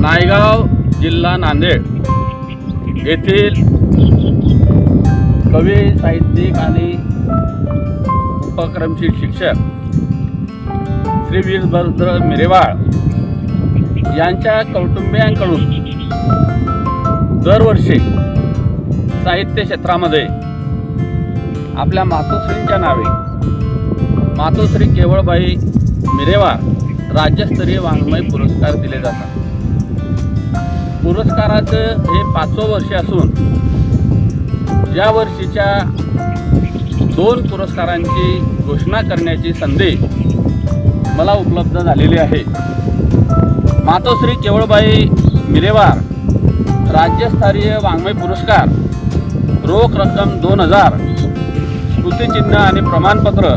नायगाव जिल्हा नांदेड येथील कवी साहित्यिक आणि उपक्रमशील शिक्षक श्री वीरभद्र मिरेवाळ यांच्या कौटुंबियांकडून दरवर्षी साहित्य क्षेत्रामध्ये आपल्या मातोश्रींच्या नावे मातोश्री केवळबाई मिरेवाळ राज्यस्तरीय वाङ्मय पुरस्कार दिले जातात. पुरस्काराचं हे पाचवं वर्ष असून या वर्षीच्या दोन पुरस्कारांची घोषणा करण्याची संधी मला उपलब्ध झालेली आहे. मातोश्री केवळबाई मिरेवार राज्यस्तरीय वाङ्मय पुरस्कार रोख रक्कम दोन हजार स्मृतिचिन्ह आणि प्रमाणपत्र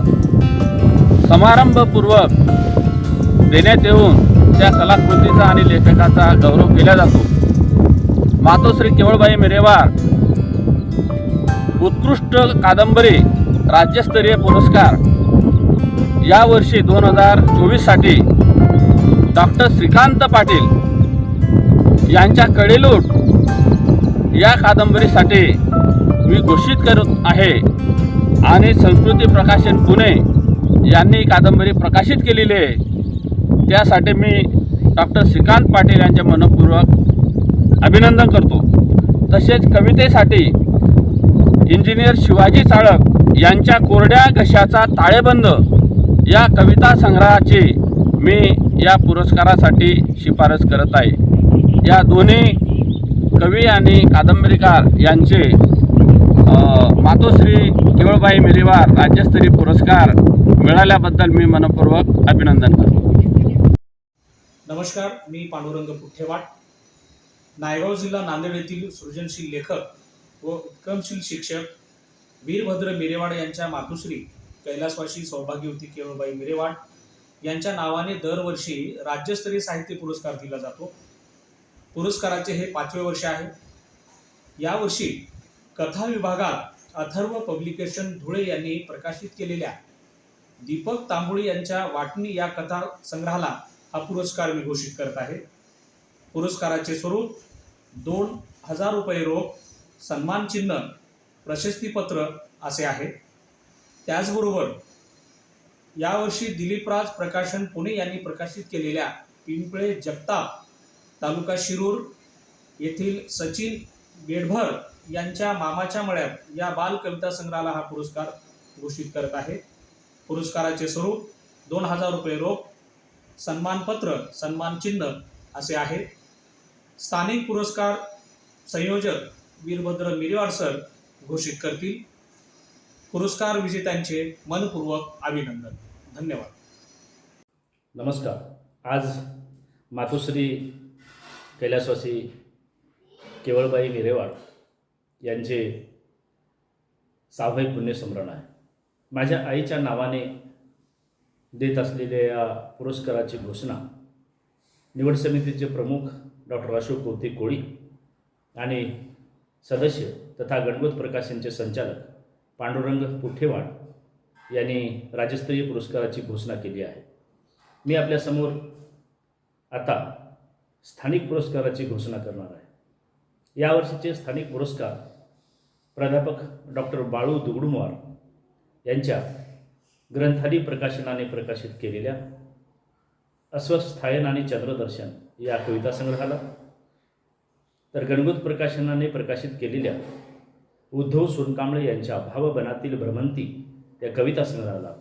समारंभपूर्वक देण्यात येऊन त्या कलाकृतीचा आणि लेखकाचा गौरव केला जातो. मातोश्री केवळबाई मिरेवार. उत्कृष्ट कादंबरी राज्यस्तरीय पुरस्कार. यावर्षी दोन हजार चोवीससाठी डॉक्टर श्रीकांत पाटील यांच्या कडेलूट या कादंबरीसाठी मी घोषित करत आहे. आणि संस्कृती प्रकाशन पुणे यांनी कादंबरी प्रकाशित केलेली आहे. त्यासाठी मी डॉक्टर श्रीकांत पाटील यांचे मनपूर्वक अभिनंदन करतो. तसेच कवितेसाठी इंजिनियर शिवाजी चाळक यांच्या कोरड्या घशाचा ताळेबंद या कविता संग्रहाची मी या पुरस्कारासाठी शिफारस करत आहे. या दोन्ही कवी आणि कादंबरीकार यांचे मातोश्री केवळबाई मेरीवार राज्यस्तरीय पुरस्कार मिळाल्याबद्दल मी मनपूर्वक अभिनंदन करतो. नमस्कार मी पांडुरंग पुठ्ठेवाट नायगाव जिल्हा नांदेड येथील सृजनशील लेखक व उत्क्रमशील शिक्षक वीरभद्र मिरेवाड यांच्या मातुश्री कैलासवासी सौभाग्यवती केवळबाई मिरेवाड यांच्या नावाने दरवर्षी राज्यस्तरीय साहित्य पुरस्कार दिला जातो. पुरस्काराचे हे पाचवे वर्ष आहे. यावर्षी कथा विभागात अथर्व पब्लिकेशन धुळे यांनी प्रकाशित केलेल्या दीपक तांबुळे यांच्या वाटणी या कथा संग्रहाला हा पुरस्कार मी घोषित करत आहे. पुरस्काराचे स्वरूप दोन हजार रुपये रोख सन्मानचिन्ह प्रशस्तीपत्र असे आहे. त्याचबरोबर यावर्षी दिलीपराज प्रकाशन पुणे यांनी प्रकाशित केलेल्या पिंपळे जगताप तालुका शिरूर येथील सचिन बेडभर यांच्या मामाच्या मळ्यात या बाल कविता संग्रहाला हा पुरस्कार घोषित करत आहे. पुरस्काराचे स्वरूप दोन हजार रुपये रोख सन्मानपत्र सन्मानचिन्ह असे आहे. स्थानिक पुरस्कार संयोजक वीरभद्र मिरेवाड सर घोषित करतील. पुरस्कार विजेत्यांचे मनपूर्वक अभिनंदन. धन्यवाद. नमस्कार. आज मातोश्री कैलासवासी केवळबाई मिरेवाड यांचे सहावे पुण्यस्मरण आहे. माझ्या आईच्या नावाने देत असलेल्या या पुरस्काराची घोषणा निवड समितीचे प्रमुख डॉक्टर अशोक कोते कोळी आणि सदस्य तथा गणपत प्रकाशनचे संचालक पांडुरंग पुठेवाड यांनी राज्यस्तरीय पुरस्काराची घोषणा केली आहे. मी आपल्यासमोर आता स्थानिक पुरस्काराची घोषणा करणार आहे. यावर्षीचे स्थानिक पुरस्कार प्राध्यापक डॉक्टर बाळू दुगडुमवार यांच्या ग्रंथाली प्रकाशनाने प्रकाशित केलेल्या अस्वस्थायन आणि चंद्रदर्शन या कविता संग्रहाला. तर गणगोत प्रकाशनाने प्रकाशित केलेल्या उद्धव सोनकांबळे यांच्या भावबनातील भ्रमंती या कविता संग्रहाला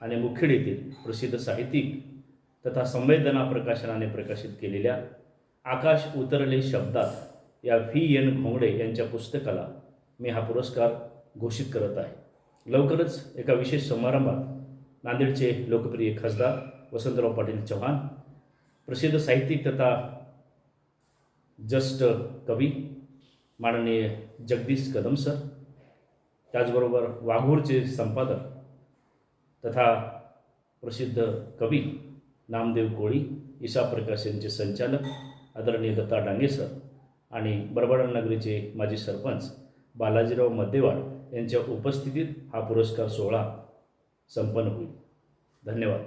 आणि मुखेड येथील प्रसिद्ध साहित्यिक तथा संवेदना प्रकाशनाने प्रकाशित केलेल्या आकाश उतरले शब्दात या व्ही. एन. घोंगडे यांच्या पुस्तकाला मी हा पुरस्कार घोषित करत आहे. लवकरच एका विशेष समारंभात नांदेडचे लोकप्रिय खासदार वसंतराव पाटील चव्हाण. प्रसिद्ध साहित्यिक तथा जस्ट कवी माननीय जगदीश कदम सर. त्याचबरोबर वाघूरचे संपादक तथा प्रसिद्ध कवी नामदेव कोळी ईशा प्रकाश यांचे संचालक आदरणीय दत्ता डांगे सर आणि बरबाडा नगरीचे माजी सरपंच बालाजीराव मद्देवाड यांच्या उपस्थितीत हा पुरस्कार सोहळा संपन्न होईल. धन्यवाद.